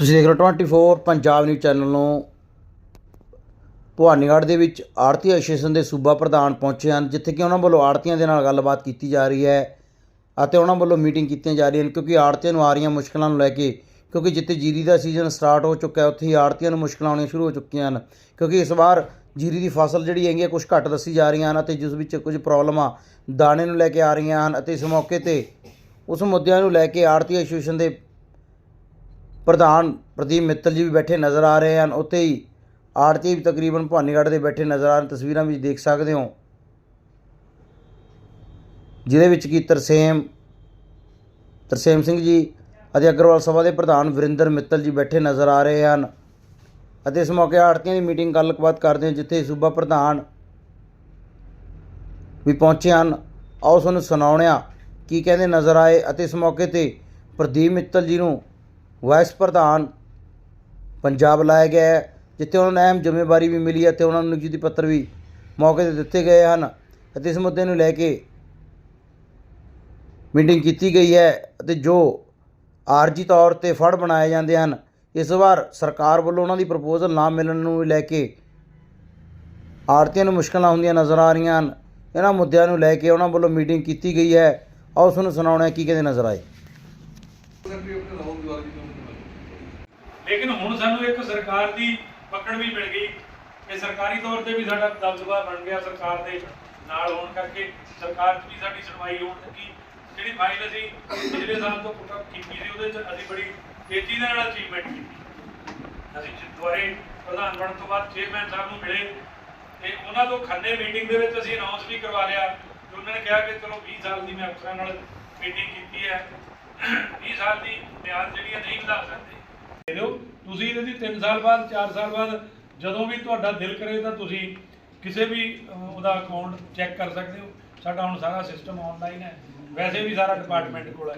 ਤੁਸੀਂ ਦੇਖ ਰਹੇ ਹੋ 24 ਪੰਜਾਬ ਨਿਊਜ਼ ਚੈਨਲ ਨੂੰ ਭਵਾਨੀਗੜ੍ਹ ਦੇ ਵਿੱਚ ਆੜਤੀ ਐਸੋਸੀਏਸ਼ਨ ਦੇ ਸੂਬਾ ਪ੍ਰਧਾਨ ਪਹੁੰਚੇ ਹਨ, ਜਿੱਥੇ ਕਿ ਉਹਨਾਂ ਵੱਲੋਂ ਆੜਤੀਆਂ ਦੇ ਨਾਲ ਗੱਲਬਾਤ ਕੀਤੀ ਜਾ ਰਹੀ ਹੈ ਅਤੇ ਉਹਨਾਂ ਵੱਲੋਂ ਮੀਟਿੰਗ ਕੀਤੀਆਂ ਜਾ ਰਹੀਆਂ ਹਨ, ਕਿਉਂਕਿ ਆੜਤੀਆਂ ਨੂੰ ਆ ਰਹੀਆਂ ਮੁਸ਼ਕਲਾਂ ਨੂੰ ਲੈ ਕੇ, ਕਿਉਂਕਿ ਜਿੱਥੇ ਜੀਰੀ ਦਾ ਸੀਜ਼ਨ ਸਟਾਰਟ ਹੋ ਚੁੱਕਾ ਹੈ ਉੱਥੇ ਹੀ ਆੜਤੀਆਂ ਨੂੰ ਮੁਸ਼ਕਲਾਂ ਆਉਣੀਆਂ ਸ਼ੁਰੂ ਹੋ ਚੁੱਕੀਆਂ ਹਨ, ਕਿਉਂਕਿ ਇਸ ਵਾਰ ਜੀਰੀ ਦੀ ਫਸਲ ਜਿਹੜੀ ਹੈਗੀ ਹੈ ਕੁਝ ਘੱਟ ਦੱਸੀ ਜਾ ਰਹੀਆਂ ਹਨ ਅਤੇ ਜਿਸ ਵਿੱਚ ਕੁਝ ਪ੍ਰੋਬਲਮਾਂ ਦਾਣੇ ਨੂੰ ਲੈ ਕੇ ਆ ਰਹੀਆਂ ਹਨ ਅਤੇ ਇਸ ਮੌਕੇ ਤੇ ਉਸ ਮੁੱਦਿਆਂ ਨੂੰ ਲੈ ਕੇ ਆੜਤੀ ਐਸੋਸੀਏਸ਼ਨ ਦੇ ਪ੍ਰਧਾਨ ਪ੍ਰਦੀਪ ਮਿੱਤਲ ਜੀ ਵੀ ਬੈਠੇ ਨਜ਼ਰ ਆ ਰਹੇ ਹਨ। ਉੱਥੇ ਹੀ ਆੜਤੀ ਵੀ ਤਕਰੀਬਨ ਭਵਾਨੀਗੜ੍ਹ ਦੇ ਬੈਠੇ ਨਜ਼ਰ ਆ ਰਹੇ ਤਸਵੀਰਾਂ ਵਿੱਚ ਦੇਖ ਸਕਦੇ ਹੋ। ਜਿਹਦੇ ਵਿੱਚ ਕੀ ਤਰਸੇਮ ਤਰਸੇਮ ਸਿੰਘ ਜੀ ਅਤੇ ਅਗਰਵਾਲ ਸਭਾ ਦੇ ਪ੍ਰਧਾਨ ਵਰਿੰਦਰ ਮਿੱਤਲ ਜੀ ਬੈਠੇ ਨਜ਼ਰ ਆ ਰਹੇ ਹਨ। ਅਤੇ ਇਸ ਮੌਕੇ ਆੜਤੀਆਂ ਦੀ ਮੀਟਿੰਗ ਗੱਲਬਾਤ ਕਰਦੇ ਹਾਂ, ਜਿੱਥੇ ਸੂਬਾ ਪ੍ਰਧਾਨ ਵੀ ਪਹੁੰਚੇ ਹਨ। ਆਓ ਤੁਹਾਨੂੰ ਸੁਣਾਉਣਿਆ ਕੀ ਕਹਿੰਦੇ ਨਜ਼ਰ ਆਏ ਅਤੇ ਇਸ ਮੌਕੇ ਤੇ ਪ੍ਰਦੀਪ ਮਿੱਤਲ ਜੀ ਨੂੰ ਵਾਈਸ ਪ੍ਰਧਾਨ ਪੰਜਾਬ ਲਾਇਆ ਗਿਆ ਹੈ, ਜਿੱਥੇ ਉਹਨਾਂ ਨੂੰ ਅਹਿਮ ਜ਼ਿੰਮੇਵਾਰੀ ਵੀ ਮਿਲੀ ਹੈ ਤੇ ਉਹਨਾਂ ਨੂੰ ਨਿਯੁਕਤੀ ਪੱਤਰ ਵੀ ਮੌਕੇ ਤੇ ਦਿੱਤੇ ਗਏ ਹਨ ਅਤੇ ਇਸ ਮੁੱਦੇ ਨੂੰ ਲੈ ਕੇ ਮੀਟਿੰਗ ਕੀਤੀ ਗਈ ਹੈ ਅਤੇ ਜੋ ਆਰਜੀ ਤੌਰ ਤੇ ਫੜ ਬਣਾਏ ਜਾਂਦੇ ਹਨ, ਇਸ ਵਾਰ ਸਰਕਾਰ ਵੱਲੋਂ ਉਹਨਾਂ ਦੀ ਪ੍ਰਪੋਜ਼ਲ ਨਾ ਮਿਲਣ ਨੂੰ ਲੈ ਕੇ ਆੜਤੀਆਂ ਨੂੰ ਮੁਸ਼ਕਲਾਂ ਹੁੰਦੀਆਂ ਨਜ਼ਰ ਆ ਰਹੀਆਂ ਹਨ। ਇਹਨਾਂ ਮੁੱਦਿਆਂ ਨੂੰ ਲੈ ਕੇ ਉਹਨਾਂ ਵੱਲੋਂ ਮੀਟਿੰਗ ਕੀਤੀ ਗਈ ਹੈ। ਆਓ ਤੁਹਾਨੂੰ ਸੁਣਾਉਣਾ ਕੀ ਕਹਿੰਦੇ ਨਜ਼ਰ ਆਏ? ਲੇਕਿਨ ਹੁਣ ਸਾਨੂੰ ਇੱਕ ਸਰਕਾਰ ਦੀ ਪਕੜ ਵੀ ਮਿਲ ਗਈ ਕਿ ਸਰਕਾਰੀ ਤੌਰ ਤੇ ਵੀ ਸਾਡਾ ਦਬਦਬਾ ਬਣ ਗਿਆ ਸਰਕਾਰ ਦੇ ਨਾਲ ਹੋਣ ਕਰਕੇ, ਸਰਕਾਰ 'ਚ ਵੀ ਸਾਡੀ ਸੁਣਵਾਈ ਹੋਣ ਲੱਗੀ। ਜਿਹੜੀ ਫਾਈਲ ਅਸੀਂ ਪਿਛਲੇ ਸਾਲ ਤੋਂ ਪੁੱਟ ਕੀਤੀ ਸੀ, ਉਹਦੇ 'ਚ ਅਸੀਂ ਬੜੀ ਤੇਜ਼ੀ ਨਾਲ ਅਚੀਵਮੈਂਟ ਕੀਤੀ। ਅਸੀਂ ਜਿ- ਪ੍ਰਧਾਨ ਬਣਨ ਤੋਂ ਬਾਅਦ ਚੇਅਰਮੈਨ ਸਾਹਿਬ ਨੂੰ ਮਿਲੇ ਤੇ ਉਹਨਾਂ ਤੋਂ ਖੰਨੇ ਮੀਟਿੰਗ ਦੇ ਵਿੱਚ ਅਸੀਂ ਅਨਾਉਂਸ ਵੀ ਕਰਵਾ ਲਿਆ ਕਿ ਉਹਨਾਂ ਨੇ ਕਿਹਾ ਕਿ ਚਲੋ 20 ਸਾਲ ਦੀ ਮੈਂ ਅਫਸਰਾਂ ਨਾਲ ਮੀਟਿੰਗ ਕੀਤੀ ਹੈ। 20 ਸਾਲ ਦੀ ਮਿਆਦ ਜਿਹੜੀ ਹੈ ਨਹੀਂ ਵਧਾ ਸਕਦੇ। ਦੇ ਦਿਓ ਤੁਸੀਂ ਇਹਦੀ 3 ਸਾਲ ਬਾਅਦ 4 ਸਾਲ ਬਾਅਦ ਜਦੋਂ ਵੀ ਤੁਹਾਡਾ ਦਿਲ ਕਰੇ ਤਾਂ ਤੁਸੀਂ ਕਿਸੇ ਵੀ ਉਹਦਾ ਅਕਾਊਂਟ ਚੈੱਕ ਕਰ ਸਕਦੇ ਹੋ। ਸਾਡਾ ਹੁਣ ਸਾਰਾ ਸਿਸਟਮ ਆਨਲਾਈਨ ਹੈ। ਵੈਸੇ ਵੀ ਸਾਰਾ ਡਿਪਾਰਟਮੈਂਟ ਕੋਲ ਹੈ।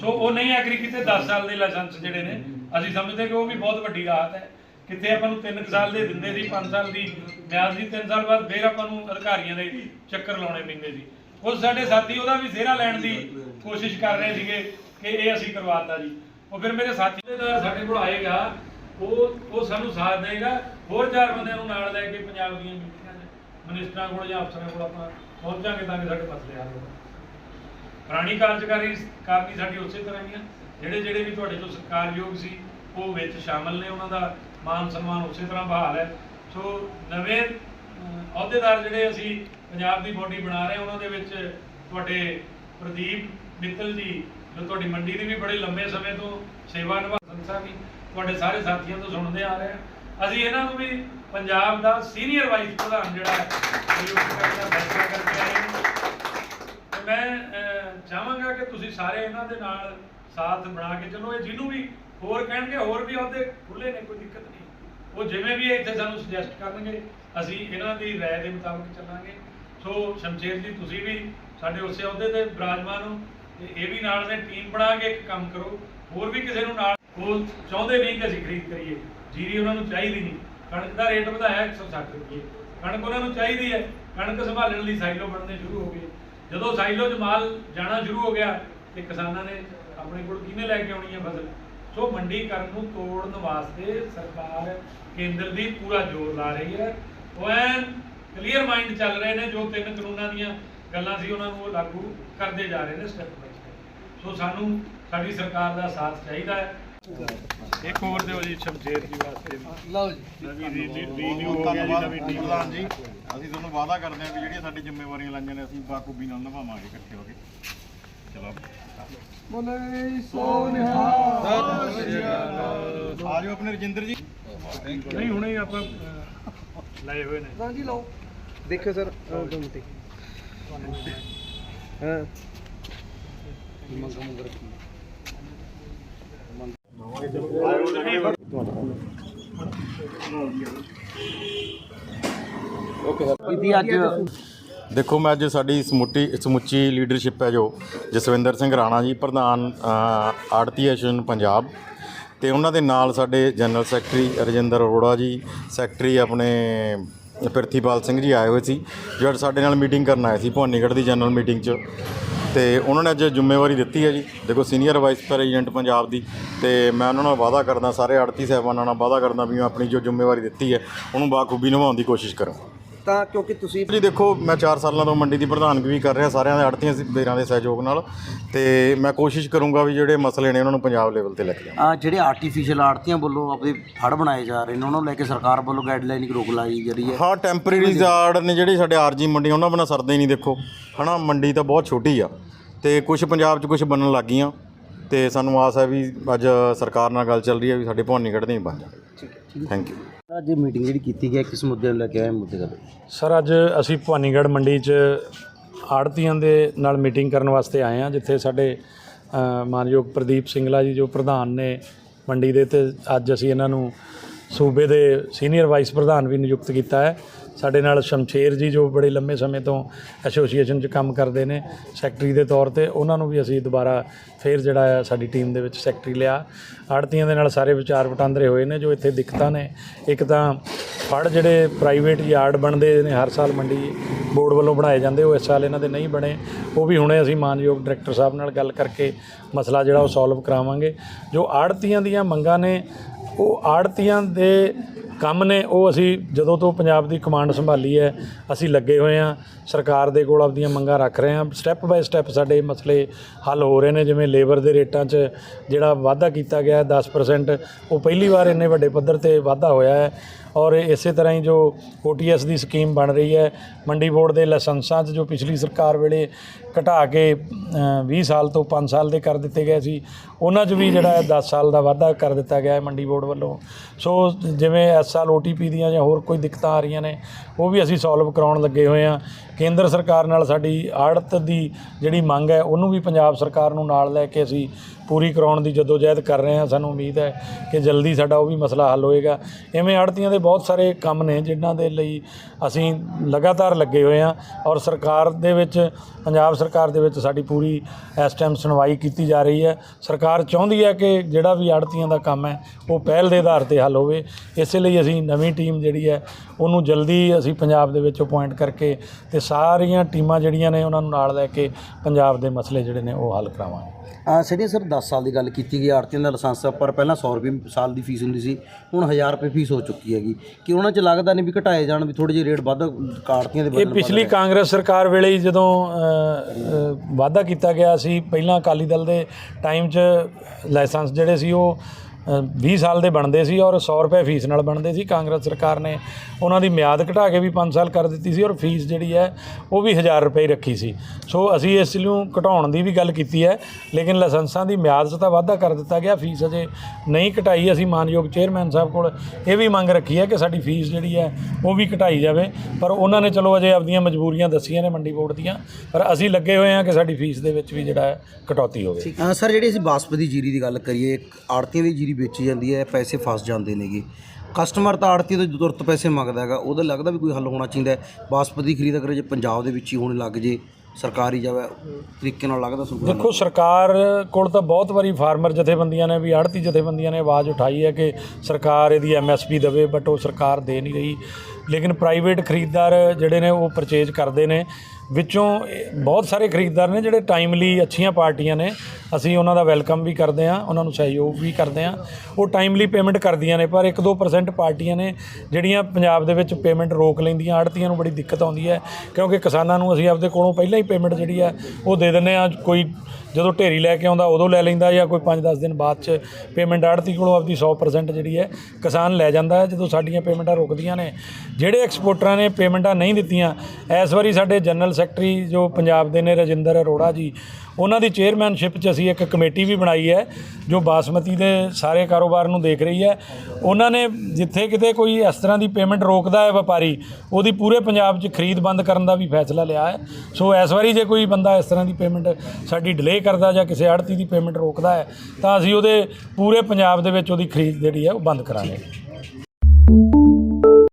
ਸੋ ਉਹ ਨਹੀਂ ਐਗਰੀ ਕੀਤੇ 10 ਸਾਲ ਦੇ ਲਾਇਸੈਂਸ ਜਿਹੜੇ ਨੇ। ਅਸੀਂ ਸਮਝਦੇ ਕਿ ਉਹ ਵੀ ਬਹੁਤ ਵੱਡੀ ਰਾਹਤ ਹੈ। ਕਿਤੇ ਆਪਾਂ ਨੂੰ 3 ਸਾਲ ਦੇ ਦਿੰਦੇ ਸੀ 5 ਸਾਲ ਦੀ। ਮਿਆਦ ਸੀ 3 ਸਾਲ ਬਾਅਦ ਫੇਰ ਆਪਾਂ ਨੂੰ ਅਧਿਕਾਰੀਆਂ ਦੇ ਚੱਕਰ ਲਾਉਣੇ ਪੈਂਦੇ ਸੀ। ਕੁਝ ਸਾਡੇ ਸਾਥੀ, ਉਹਦਾ ਵੀ ਸਿਹਰਾ ਲੈਣ ਦੀ ਕੋਸ਼ਿਸ਼ ਕਰ ਰਹੇ ਸੀਗੇ ਕਿ ਇਹ ਅਸੀਂ ਕਰਵਾਤਾ ਜੀ। ਉਹ ਫਿਰ ਮੇਰੇ ਸਾਥੀ ਦਾ ਸਾਡੇ ਕੋਲ ਆਏਗਾ, ਉਹ ਉਹ ਸਾਨੂੰ ਸਾਥ ਦੇਗਾ ਹੋਰ ਚਾਰ ਬੰਦਿਆਂ ਨੂੰ ਨਾਲ ਲੈ ਕੇ ਪੰਜਾਬ ਦੀਆਂ ਮੀਟਿੰਗਾਂ 'ਚ, ਮਿਨਿਸਟਰਾਂ ਕੋਲ ਜਾਂ ਅਫਸਰਾਂ ਕੋਲ ਆਪਾਂ ਪਹੁੰਚਾਂਗੇ ਤਾਂ ਕਿ ਸਾਡੇ ਮਸਲੇ ਹੱਲ ਹੋਣ ਪੁਰਾਣੀ ਕਾਰਜਕਾਰੀ ਕਾਰਨੀ ਸਾਡੀ ਉਸੇ ਤਰ੍ਹਾਂ ਹੀ ਆ। ਜਿਹੜੇ ਜਿਹੜੇ ਵੀ ਤੁਹਾਡੇ ਤੋਂ ਸਤਿਕਾਰਯੋਗ ਸੀ, ਉਹ ਵਿੱਚ ਸ਼ਾਮਲ ਨੇ, ਉਹਨਾਂ ਦਾ ਮਾਨ ਸਨਮਾਨ ਉਸੇ ਤਰ੍ਹਾਂ ਬਹਾਲ ਹੈ। ਸੋ ਨਵੇਂ ਅਹੁਦੇਦਾਰ ਜਿਹੜੇ ਅਸੀਂ ਪੰਜਾਬ ਦੀ ਬੋਡੀ ਬਣਾ ਰਹੇ ਹਾਂ, ਉਹਨਾਂ ਦੇ ਵਿੱਚ ਤੁਹਾਡੇ ਪ੍ਰਦੀਪ ਮਿੱਤਲ ਜੀ ਜੋ ਤੁਹਾਡੀ ਮੰਡੀ ਦੀ ਵੀ ਬੜੇ ਲੰਬੇ ਸਮੇਂ ਤੋਂ ਸੇਵਾ ਨਿਭਾ ਸੰਸਾ ਵੀ ਤੁਹਾਡੇ ਸਾਰੇ ਸਾਥੀਆਂ ਤੋਂ ਸੁਣਦੇ ਆ ਰਹੇ ਹਾਂ। ਅਸੀਂ ਇਹਨਾਂ ਨੂੰ ਵੀ ਪੰਜਾਬ ਦਾ ਸੀਨੀਅਰ ਵਾਈਸ ਪ੍ਰਧਾਨ ਜਿਹੜਾ ਹੈ ਕਰਕੇ ਆਏ ਮੈਂ ਅਹ, ਚਾਹਾਂਗਾ ਕਿ ਤੁਸੀਂ ਸਾਰੇ ਇਹਨਾਂ ਦੇ ਨਾਲ ਸਾਥ ਬਣਾ ਕੇ ਚਲੋ। ਇਹ ਜਿਹਨੂੰ ਵੀ ਹੋਰ ਕਹਿਣਗੇ ਹੋਰ ਵੀ ਉਹਦੇ ਖੁੱਲੇ ਨੇ ਕੋਈ ਦਿੱਕਤ ਨਹੀਂ। ਉਹ ਜਿਵੇਂ ਵੀ ਇੱਥੇ ਸਾਨੂੰ ਸੁਜੈਸਟ ਕਰਨਗੇ, ਅਸੀਂ ਇਹਨਾਂ ਦੀ ਰਾਏ ਦੇ ਮੁਤਾਬਕ ਚੱਲਾਂਗੇ। ਸੋ ਸ਼ਮਸ਼ੇਰ ਜੀ, ਤੁਸੀਂ ਵੀ ਸਾਡੇ ਉਸੇ ਅਹੁਦੇ ਤੇ ਬਿਰਾਜਮਾਨ ਹੋ, ਤੇ ਇਹ ਵੀ ਨਾਲ ਨੇ ਟੀਮ ਬਣਾ ਕੇ ਇੱਕ ਕੰਮ ਕਰੋ। ਹੋਰ ਵੀ ਕਿਸੇ ਨੂੰ ਨਾਲ ਉਹ ਚਾਹੁੰਦੇ ਨਹੀਂ ਕਿ ਅਸੀਂ ਖਰੀਦ ਕਰੀਏ। ਜੀਰੀ ਉਹਨਾਂ ਨੂੰ ਚਾਹੀਦੀ ਨਹੀਂ। ਕਣਕ ਦਾ ਰੇਟ ਵਧਾਇਆ 160 ਰੁਪਏ। ਕਣਕ ਉਹਨਾਂ ਨੂੰ ਚਾਹੀਦੀ ਹੈ। ਕਣਕ ਸੰਭਾਲਣ ਲਈ ਸਾਈਲੋ ਬਣਨੇ ਸ਼ੁਰੂ ਹੋ ਗਏ। ਜਦੋਂ ਸਾਈਲੋ 'ਚ ਮਾਲ ਜਾਣਾ ਸ਼ੁਰੂ ਹੋ ਗਿਆ, ਤੇ ਕਿਸਾਨਾਂ ਨੇ ਆਪਣੇ ਕੋਲ ਕਿਹਨੇ ਲੈ ਕੇ ਆਉਣੀ ਹੈ ਫਸਲ? ਸੋ ਮੰਡੀਕਰਨ ਨੂੰ ਤੋੜਨ ਵਾਸਤੇ ਸਰਕਾਰ ਕੇਂਦਰ ਦੀ ਪੂਰਾ ਜ਼ੋਰ ਲਾ ਰਹੀ ਹੈ। ਉਹ ਐਨ ਕਲੀਅਰ ਮਾਈਂਡ ਚੱਲ ਰਹੇ ਨੇ ਜੋ ਤਿੰਨ ਕਾਨੂੰਨਾਂ ਦੀਆਂ ਗੱਲਾਂ ਸੀ ਉਹਨਾਂ ਨੂੰ ਉਹ ਲਾਗੂ ਕਰਦੇ ਜਾ ਰਹੇ ਨੇ ਸਟੈਪ ਬਾਈ ਸਟੈਪ ਸੋ ਸਾਨੂੰ ਸਾਡੀ ਸਰਕਾਰ ਦਾ ਸਾਥ ਚਾਹੀਦਾ ਹੈ। ਇੱਕ ਹੋਰ ਦਿਓ ਜੀ ਸ਼ਮਸ਼ੇਰ ਜੀ ਵਾਸਤੇ। ਲਓ ਜੀ। ਨਵੀਂ ਰੀਨਿਊ ਹੋ ਗਿਆ ਜੀ ਧੰਨਵਾਦ। ਨਵੀਂ ਟੀਮ ਪ੍ਰਧਾਨ ਜੀ ਅਸੀਂ ਤੁਹਾਨੂੰ ਵਾਅਦਾ ਕਰਦੇ ਹਾਂ ਵੀ ਜਿਹੜੀਆਂ ਸਾਡੀ ਜ਼ਿੰਮੇਵਾਰੀਆਂ ਲਾਈਆਂ ਨੇ ਅਸੀਂ ਬਾਖੂਬੀ ਨਾਲ ਨਿਭਾਵਾਂਗੇ ਇਕੱਠੇ ਹੋ ਕੇ। ਚਲੋ। ਬੋਲੇ ਸੋ ਨਿਹਾਲ ਆ ਜਾਓ ਆਪਣੇ ਰਜਿੰਦਰ ਜੀ। ਨਹੀਂ ਹੁਣੇ ਆਪਾਂ ਲਏ ਹੋਏ ਨੇ। ਰਾਂਜੀ ਲਓ। ਦੇਖੋ ਸਰ ਦੋ ਮਿੰਟ ਹਾਂ। ਕੀਤੀ ਅੱਜ ਦੇਖੋ, ਮੈਂ ਅੱਜ ਸਾਡੀ ਸਮੁੱਟੀ ਸਮੁੱਚੀ ਲੀਡਰਸ਼ਿਪ ਹੈ ਜੋ ਜਸਵਿੰਦਰ ਸਿੰਘ ਰਾਣਾ ਜੀ, ਪ੍ਰਧਾਨ ਆੜਤੀ ਐਸੋਸੀਏਸ਼ਨ ਪੰਜਾਬ ਤੇ ਉਹਨਾਂ ਦੇ ਨਾਲ ਸਾਡੇ general secretary Rajinder Arora ji, secretary ਆਪਣੇ ਪ੍ਰਿਥੀਪਾਲ ਸਿੰਘ ਜੀ ਆਏ ਹੋਏ ਸੀ, ਜੋ ਅੱਜ ਸਾਡੇ ਨਾਲ ਮੀਟਿੰਗ ਕਰਨ ਆਏ ਸੀ, ਭਵਾਨੀਗੜ੍ਹ ਦੀ ਜਨਰਲ ਮੀਟਿੰਗ 'ਚ ਤੇ ਉਹਨਾਂ ਨੇ ਅੱਜ ਜ਼ਿੰਮੇਵਾਰੀ ਦਿੱਤੀ ਹੈ ਜੀ। ਦੇਖੋ, ਸੀਨੀਅਰ ਵਾਈਸ ਪ੍ਰੈਜ਼ੀਡੈਂਟ ਪੰਜਾਬ ਦੀ ਤੇ ਮੈਂ ਉਹਨਾਂ ਨਾਲ ਵਾਅਦਾ ਕਰਦਾ, ਸਾਰੇ ਆੜਤੀ ਸਾਹਿਬਾਨਾਂ ਨਾਲ ਵਾਅਦਾ ਕਰਦਾ ਵੀ ਮੈਂ ਆਪਣੀ ਜੋ ਜ਼ਿੰਮੇਵਾਰੀ ਦਿੱਤੀ ਹੈ, ਉਹਨੂੰ ਬਾਖੂਬੀ ਨਿਭਾਉਣ ਦੀ ਕੋਸ਼ਿਸ਼ ਕਰਾਂ। ਤਾਂ ਕਿਉਂਕਿ ਤੁਸੀਂ ਜੀ ਦੇਖੋ ਮੈਂ 4 ਸਾਲਾਂ ਤੋਂ ਮੰਡੀ ਦੀ ਪ੍ਰਧਾਨਗੀ ਵੀ ਕਰ ਰਿਹਾ ਸਾਰਿਆਂ ਦੇ ਆੜਤੀਆਂ ਵੀਰਾਂ ਦੇ ਸਹਿਯੋਗ ਨਾਲ। ਤੇ ਮੈਂ ਕੋਸ਼ਿਸ਼ ਕਰੂੰਗਾ ਵੀ ਜਿਹੜੇ ਮਸਲੇ ਨੇ ਉਹਨਾਂ ਨੂੰ ਪੰਜਾਬ ਲੈਵਲ ਤੇ ਲੈ ਕੇ ਜਾਵਾਂ। ਆ ਜਿਹੜੇ ਆਰਟੀਫੀਸ਼ੀਅਲ ਆੜਤੀਆਂ ਵੱਲੋਂ ਆਪਣੇ ਫੜ ਬਣਾਏ ਜਾ ਰਹੇ ਨੇ ਉਹਨਾਂ ਨੂੰ ਲੈ ਕੇ ਸਰਕਾਰ ਵੱਲੋਂ ਗਾਈਡਲਾਈਨ ਇੱਕ ਰੋਕ ਲਾਈ ਜਾ ਰਹੀ ਹੈ। ਹਾਂ ਟੈਂਪਰੇਰੀ ਜ਼ਾਰਡ ਨੇ ਜਿਹੜੇ ਸਾਡੇ ਆਰਜੀ ਮੰਡੀ ਉਹਨਾਂ ਬਿਨਾਂ ਸਰਦਾ ਹੀ ਨਹੀਂ ਦੇਖੋ। ਹਨਾ ਮੰਡੀ ਤਾਂ ਬਹੁਤ ਛੋਟੀ ਆ। ਤੇ ਕੁਝ ਪੰਜਾਬ 'ਚ ਕੁਝ ਬਣਨ ਲੱਗ ਗਈਆਂ। ਤੇ ਸਾਨੂੰ ਆਸ ਹੈ ਵੀ ਅੱਜ ਸਰਕਾਰ ਨਾਲ ਗੱਲ ਚੱਲ ਰਹੀ ਹੈ ਵੀ ਸਾਡੇ ਭਵਾਨੀਗੜ੍ਹ ਦੇ ਹੀ ਬਣ ਜਾਣ। ਥੈਂਕ ਯੂ ਅੱਜ ਮੀਟਿੰਗ ਜਿਹੜੀ ਕੀਤੀ ਗਈ ਕਿਸ ਮੁੱਦੇ ਨੂੰ ਲੈ ਕੇ ਆਏ ਮੁੱਦੇ ਗੱਲ ਸਰ, ਅੱਜ ਅਸੀਂ ਭਵਾਨੀਗੜ੍ਹ ਮੰਡੀ 'ਚ ਆੜਤੀਆਂ ਦੇ ਨਾਲ ਮੀਟਿੰਗ ਕਰਨ ਵਾਸਤੇ ਆਏ ਹਾਂ, ਜਿੱਥੇ ਸਾਡੇ ਮਾਨਯੋਗ ਪ੍ਰਦੀਪ ਸਿੰਗਲਾ ਜੀ ਜੋ ਪ੍ਰਧਾਨ ਨੇ ਮੰਡੀ ਦੇ ਤੇ ਅੱਜ ਅਸੀਂ ਇਹਨਾਂ ਨੂੰ ਸੂਬੇ ਦੇ ਸੀਨੀਅਰ ਵਾਈਸ ਪ੍ਰਧਾਨ ਵੀ ਨਿਯੁਕਤ ਕੀਤਾ ਹੈ। ਸਾਡੇ ਨਾਲ ਸ਼ਮਸ਼ੇਰ ਜੀ ਜੋ ਬੜੇ ਲੰਮੇ ਸਮੇਂ ਤੋਂ ਐਸੋਸੀਏਸ਼ਨ 'ਚ ਕੰਮ ਕਰਦੇ ਨੇ ਸੈਕਟਰੀ ਦੇ ਤੌਰ ਤੇ ਉਹਨਾਂ ਨੂੰ ਵੀ ਅਸੀਂ ਦੁਬਾਰਾ ਫੇਰ ਜਿਹੜਾ ਆ ਸਾਡੀ ਟੀਮ ਦੇ ਵਿੱਚ ਸੈਕਟਰੀ ਲਿਆ। ਆੜਤੀਆਂ ਦੇ ਨਾਲ ਸਾਰੇ ਵਿਚਾਰ ਵਟਾਂਦਰੇ ਹੋਏ ਨੇ, ਜੋ ਇੱਥੇ ਦਿੱਕਤਾਂ ਨੇ। ਇੱਕ ਤਾਂ ਫੜ ਜਿਹੜੇ ਪ੍ਰਾਈਵੇਟ ਯਾਰਡ ਬਣਦੇ ਨੇ, ਹਰ ਸਾਲ ਮੰਡੀ ਬੋਰਡ ਵੱਲੋਂ ਬਣਾਏ ਜਾਂਦੇ, ਉਹ ਇਸ ਸਾਲ ਇਹਨਾਂ ਦੇ ਨਹੀਂ ਬਣੇ। ਉਹ ਵੀ ਹੁਣੇ ਅਸੀਂ ਮਾਨਯੋਗ ਡਾਇਰੈਕਟਰ ਸਾਹਿਬ ਨਾਲ ਗੱਲ ਕਰਕੇ ਮਸਲਾ ਜਿਹੜਾ ਉਹ ਸੋਲਵ ਕਰਾਵਾਂਗੇ। ਜੋ ਆੜਤੀਆਂ ਦੀਆਂ ਮੰਗਾਂ ਨੇ, ਉਹ ਆੜਤੀਆਂ ਦੇ ਕੰਮ ਨੇ, ਉਹ ਅਸੀਂ ਜਦੋਂ ਤੋਂ ਪੰਜਾਬ ਦੀ ਕਮਾਂਡ ਸੰਭਾਲੀ ਹੈ, ਅਸੀਂ ਲੱਗੇ ਹੋਏ ਹਾਂ, ਸਰਕਾਰ ਦੇ ਕੋਲ ਆਪਦੀਆਂ ਮੰਗਾਂ ਰੱਖ ਰਹੇ ਹਾਂ। ਸਟੈਪ ਬਾਏ ਸਟੈਪ ਸਾਡੇ ਮਸਲੇ ਹੱਲ ਹੋ ਰਹੇ ਨੇ, ਜਿਵੇਂ ਲੇਬਰ ਦੇ ਰੇਟਾਂ 'ਚ ਜਿਹੜਾ ਵਾਧਾ ਕੀਤਾ ਗਿਆ ਹੈ 10% ਉਹ ਪਹਿਲੀ ਵਾਰ ਇੰਨੇ ਵੱਡੇ ਪੱਧਰ ਤੇ ਵਾਧਾ ਹੋਇਆ ਹੈ। ਔਰ ਇਸੇ ਤਰ੍ਹਾਂ ਹੀ ਜੋ OTS ਦੀ ਸਕੀਮ ਬਣ ਰਹੀ ਹੈ ਮੰਡੀ ਬੋਰਡ ਦੇ ਲਾਇਸੈਂਸਾਂ 'ਚ ਜੋ ਪਿਛਲੀ ਸਰਕਾਰ ਵੇਲੇ ਘਟਾ ਕੇ ਅ, 20 ਸਾਲ ਤੋਂ 5 ਸਾਲ ਦੇ ਕਰ ਦਿੱਤੇ ਗਏ ਸੀ ਉਹਨਾਂ 'ਚ ਵੀ ਜਿਹੜਾ ਹੈ 10 ਸਾਲ ਦਾ ਵਾਧਾ ਕਰ ਦਿੱਤਾ ਗਿਆ ਹੈ ਮੰਡੀ ਬੋਰਡ ਵੱਲੋਂ। ਸੋ ਜਿਵੇਂ ਇਸ ਸਾਲ OTP ਦੀਆਂ ਜਾਂ ਹੋਰ ਕੋਈ ਦਿੱਕਤਾਂ ਆ ਰਹੀਆਂ ਨੇ ਉਹ ਵੀ ਅਸੀਂ ਸੋਲਵ ਕਰਾਉਣ ਲੱਗੇ ਹੋਏ ਹਾਂ। ਕੇਂਦਰ ਸਰਕਾਰ ਨਾਲ ਸਾਡੀ ਆੜਤ ਦੀ ਜਿਹੜੀ ਮੰਗ ਹੈ ਉਹਨੂੰ ਵੀ ਪੰਜਾਬ ਸਰਕਾਰ ਨੂੰ ਨਾਲ ਲੈ ਕੇ ਅਸੀਂ ਪੂਰੀ ਕਰਾਉਣ ਦੀ ਜਦੋਜਹਿਦ ਕਰ ਰਹੇ ਹਾਂ। ਸਾਨੂੰ ਉਮੀਦ ਹੈ ਕਿ ਜਲਦੀ ਸਾਡਾ ਉਹ ਵੀ ਮਸਲਾ ਹੱਲ ਹੋਏਗਾ। ਐਵੇਂ ਆੜਤੀਆਂ ਦੇ ਬਹੁਤ ਸਾਰੇ ਕੰਮ ਨੇ ਜਿਨ੍ਹਾਂ ਦੇ ਲਈ ਅਸੀਂ ਲਗਾਤਾਰ ਲੱਗੇ ਹੋਏ ਹਾਂ ਔਰ ਸਰਕਾਰ ਦੇ ਵਿੱਚ, ਪੰਜਾਬ ਸਰਕਾਰ ਦੇ ਵਿੱਚ ਸਾਡੀ ਪੂਰੀ ਇਸ ਟਾਈਮ ਸੁਣਵਾਈ ਕੀਤੀ ਜਾ ਰਹੀ ਹੈ। ਸਰਕਾਰ ਚਾਹੁੰਦੀ ਹੈ ਕਿ ਜਿਹੜਾ ਵੀ ਆੜਤੀਆਂ ਦਾ ਕੰਮ ਹੈ, ਉਹ ਪਹਿਲ ਦੇ ਆਧਾਰ ਤੇ ਹੱਲ ਹੋਵੇ। ਇਸੇ ਲਈ ਅਸੀਂ ਨਵੀਂ ਟੀਮ ਜਿਹੜੀ ਹੈ, ਉਹਨੂੰ ਜਲਦੀ ਅਸੀਂ ਪੰਜਾਬ ਦੇ ਵਿੱਚ ਅਪਾਇੰਟ ਕਰਕੇ ਤੇ ਸਾਰੀਆਂ ਟੀਮਾਂ ਜਿਹੜੀਆਂ ਨੇ, ਉਹਨਾਂ ਨੂੰ ਨਾਲ ਲੈ ਕੇ ਪੰਜਾਬ ਦੇ ਮਸਲੇ ਜਿਹੜੇ ਨੇ, ਉਹ ਹੱਲ ਕਰਾਵਾਂਗੇ। ਸੜੀ ਸਰ 10 ਸਾਲ ਦੀ ਗੱਲ ਕੀਤੀ ਗਈ ਆੜਤੀਆਂ ਦਾ ਲਾਇਸੈਂਸ ਪਰ ਪਹਿਲਾਂ 100 ਰੁਪਏ ਸਾਲ ਦੀ ਫੀਸ ਹੁੰਦੀ ਸੀ ਹੁਣ 1000 ਰੁਪਏ ਫੀਸ ਹੋ ਚੁੱਕੀ ਹੈਗੀ। ਕਿ ਉਹਨਾਂ 'ਚ ਲੱਗਦਾ ਨਹੀਂ ਵੀ ਘਟਾਏ ਜਾਣ ਵੀ ਥੋੜੇ ਜਿਹੇ ਰੇਟ ਵੱਧ ਆੜਤੀਆਂ ਦੇ ਇਹ ਪਿਛਲੀ ਕਾਂਗਰਸ ਸਰਕਾਰ ਵੇਲੇ ਹੀ ਜਦੋਂ ਵਾਅਦਾ ਕੀਤਾ ਗਿਆ ਸੀ ਪਹਿਲਾਂ ਅਕਾਲੀ ਦਲ ਦੇ ਟਾਈਮ 'ਚ ਲਾਇਸੈਂਸ ਜਿਹੜੇ ਸੀ ਉਹ 20 ਸਾਲ ਦੇ ਬਣਦੇ ਸੀ ਔਰ 100 ਰੁਪਏ ਫੀਸ ਨਾਲ ਬਣਦੇ ਸੀ। ਕਾਂਗਰਸ ਸਰਕਾਰ ਨੇ ਉਹਨਾਂ ਦੀ ਮਿਆਦ ਘਟਾ ਕੇ ਵੀ 5 ਸਾਲ ਕਰ ਦਿੱਤੀ ਸੀ ਔਰ ਫੀਸ ਜਿਹੜੀ ਹੈ ਉਹ ਵੀ 1000 ਰੁਪਏ ਹੀ ਰੱਖੀ ਸੀ। ਸੋ ਅਸੀਂ ਇਸ ਨੂੰ ਘਟਾਉਣ ਦੀ ਵੀ ਗੱਲ ਕੀਤੀ ਹੈ, ਲੇਕਿਨ ਲਾਇਸੈਂਸਾਂ ਦੀ ਮਿਆਦ 'ਚ ਤਾਂ ਵਾਧਾ ਕਰ ਦਿੱਤਾ ਗਿਆ। ਫੀਸ ਅਜੇ ਨਹੀਂ ਘਟਾਈ। ਅਸੀਂ ਮਾਨਯੋਗ ਚੇਅਰਮੈਨ ਸਾਹਿਬ ਕੋਲ ਇਹ ਵੀ ਮੰਗ ਰੱਖੀ ਹੈ ਕਿ ਸਾਡੀ ਫੀਸ ਜਿਹੜੀ ਹੈ ਉਹ ਵੀ ਘਟਾਈ ਜਾਵੇ। ਪਰ ਉਹਨਾਂ ਨੇ ਚਲੋ ਅਜੇ ਆਪਦੀਆਂ ਮਜਬੂਰੀਆਂ ਦੱਸੀਆਂ ਨੇ ਮੰਡੀ ਬੋਰਡ ਦੀਆਂ, ਪਰ ਅਸੀਂ ਲੱਗੇ ਹੋਏ ਹਾਂ ਕਿ ਸਾਡੀ ਫੀਸ ਦੇ ਵਿੱਚ ਵੀ ਜਿਹੜਾ ਕਟੌਤੀ ਹੋਵੇ। ਸਰ, ਜਿਹੜੀ ਅਸੀਂ ਬਾਸਮਤੀ ਜੀਰੀ ਦੀ ਗੱਲ ਕਰੀਏ ਆੜਤੀਆਂ ਦੀ ਜੀਰੀ ਵੇਚੀ ਜਾਂਦੀ ਹੈ, ਪੈਸੇ ਫਸ ਜਾਂਦੇ ਨੇਗੇ। ਕਸਟਮਰ ਤਾਂ ਆੜਤੀ ਤੋਂ ਤੁਰਤ ਪੈਸੇ ਮੰਗਦਾ ਹੈਗਾ, ਉਹਦਾ ਲੱਗਦਾ ਵੀ ਕੋਈ ਹੱਲ ਹੋਣਾ ਚਾਹੀਦਾ ਹੈ। ਬਾਸਮਤੀ ਖਰੀਦ ਅਗਰ ਜੇ ਪੰਜਾਬ ਦੇ ਵਿੱਚ ਹੀ ਹੋਣ ਲੱਗ ਜੇ, ਸਰਕਾਰੀ ਜਾਵੇ ਤਰੀਕੇ ਨਾਲ ਲੱਗਦਾ ਸੁਣਦਾ ਦੇਖੋ, ਸਰਕਾਰ ਕੋਲ ਤਾਂ ਬਹੁਤ ਵਾਰੀ ਫਾਰਮਰ ਜਥੇਬੰਦੀਆਂ ਨੇ ਵੀ, ਆੜਤੀ ਜਥੇਬੰਦੀਆਂ ਨੇ ਆਵਾਜ਼ ਉਠਾਈ ਹੈ ਕਿ ਸਰਕਾਰ ਇਹਦੀ ਐਮਐਸਪੀ ਦੇਵੇ ਬਟ ਉਹ ਸਰਕਾਰ ਦੇ ਨਹੀਂ ਰਹੀ। ਲੇਕਿਨ ਪ੍ਰਾਈਵੇਟ ਖਰੀਦਦਾਰ ਜਿਹੜੇ ਨੇ ਉਹ ਪਰਚੇਜ ਕਰਦੇ ਨੇ। ਵਿੱਚੋਂ ਬਹੁਤ ਸਾਰੇ ਖਰੀਦਦਾਰ ਨੇ ਜਿਹੜੇ ਟਾਈਮਲੀ ਅੱਛੀਆਂ ਪਾਰਟੀਆਂ ਨੇ। ਅਸੀਂ ਉਹਨਾਂ ਦਾ ਵੈਲਕਮ ਵੀ ਕਰਦੇ ਹਾਂ, ਉਹਨਾਂ ਨੂੰ ਸਹਿਯੋਗ ਵੀ ਕਰਦੇ ਹਾਂ। ਉਹ ਟਾਈਮਲੀ ਪੇਮੈਂਟ ਕਰਦੀਆਂ ਨੇ, ਪਰ 1-2% ਪਾਰਟੀਆਂ ਨੇ ਜਿਹੜੀਆਂ ਪੰਜਾਬ ਦੇ ਵਿੱਚ ਪੇਮੈਂਟ ਰੋਕ ਲੈਂਦੀਆਂ ਆੜਤੀਆਂ ਨੂੰ ਬੜੀ ਦਿੱਕਤ ਆਉਂਦੀ ਹੈ। ਕਿਉਂਕਿ ਕਿਸਾਨਾਂ ਨੂੰ ਅਸੀਂ ਆਪਦੇ ਕੋਲੋਂ ਪਹਿਲਾਂ ਹੀ ਪੇਮੈਂਟ ਜਿਹੜੀ ਆ ਉਹ ਦੇ ਦਿੰਦੇ ਆ ਕੋਈ ਜਦੋਂ ਢੇਰੀ ਲੈ ਕੇ ਆਉਂਦਾ, ਉਦੋਂ ਲੈ ਲੈਂਦਾ ਜਾਂ ਕੋਈ 5-10 ਦਿਨ ਬਾਅਦ ਚ ਪੇਮੈਂਟ ਆੜਤੀ ਕੋਲੋਂ ਆਪਦੀ 100% ਜਿਹੜੀ ਹੈ ਕਿਸਾਨ ਲੈ ਜਾਂਦਾ ਹੈ, ਜਦੋਂ ਸਾਡੀਆਂ ਪੇਮੈਂਟਾਂ ਰੁਕਦੀਆਂ ਨੇ। ਜਿਹੜੇ ਐਕਸਪੋਰਟਰਾਂ ਨੇ ਪੇਮੈਂਟਾਂ ਨਹੀਂ ਦਿੱਤੀਆਂ, ਇਸ ਵਾਰੀ ਸਾਡੇ ਜਨਰਲ ਸੈਕਟਰੀ ਜੋ ਪੰਜਾਬ ਦੇ ਨੇ, ਰਜਿੰਦਰ ਅਰੋੜਾ ਜੀ ਉਹਨਾਂ ਦੀ ਚੇਅਰਮੈਨਸ਼ਿਪ 'ਚ ਅਸੀਂ ਇੱਕ ਕਮੇਟੀ ਵੀ ਬਣਾਈ ਹੈ, ਜੋ ਬਾਸਮਤੀ ਦੇ ਸਾਰੇ ਕਾਰੋਬਾਰ ਨੂੰ ਦੇਖ ਰਹੀ ਹੈ। ਉਹਨਾਂ ਨੇ ਜਿੱਥੇ ਕਿਤੇ ਕੋਈ ਇਸ ਤਰ੍ਹਾਂ ਦੀ ਪੇਮੈਂਟ ਰੋਕਦਾ ਹੈ ਵਪਾਰੀ, ਉਹਦੀ ਪੂਰੇ ਪੰਜਾਬ 'ਚ ਖਰੀਦ ਬੰਦ ਕਰਨ ਦਾ ਵੀ ਫੈਸਲਾ ਲਿਆ ਹੈ। ਸੋ ਇਸ ਵਾਰੀ ਜੇ ਕੋਈ ਬੰਦਾ ਇਸ ਤਰ੍ਹਾਂ ਦੀ ਪੇਮੈਂਟ ਸਾਡੀ ਡਿਲੇ ਕਰਦਾ ਜਾਂ ਕਿਸੇ ਆੜਤੀ ਦੀ ਪੇਮੈਂਟ ਰੋਕਦਾ ਹੈ, ਤਾਂ ਅਸੀਂ ਉਹਦੇ ਪੂਰੇ ਪੰਜਾਬ ਦੇ ਵਿੱਚ ਉਹਦੀ ਖਰੀਦ ਜਿਹੜੀ ਹੈ ਉਹ ਬੰਦ ਕਰਾਂਗੇ।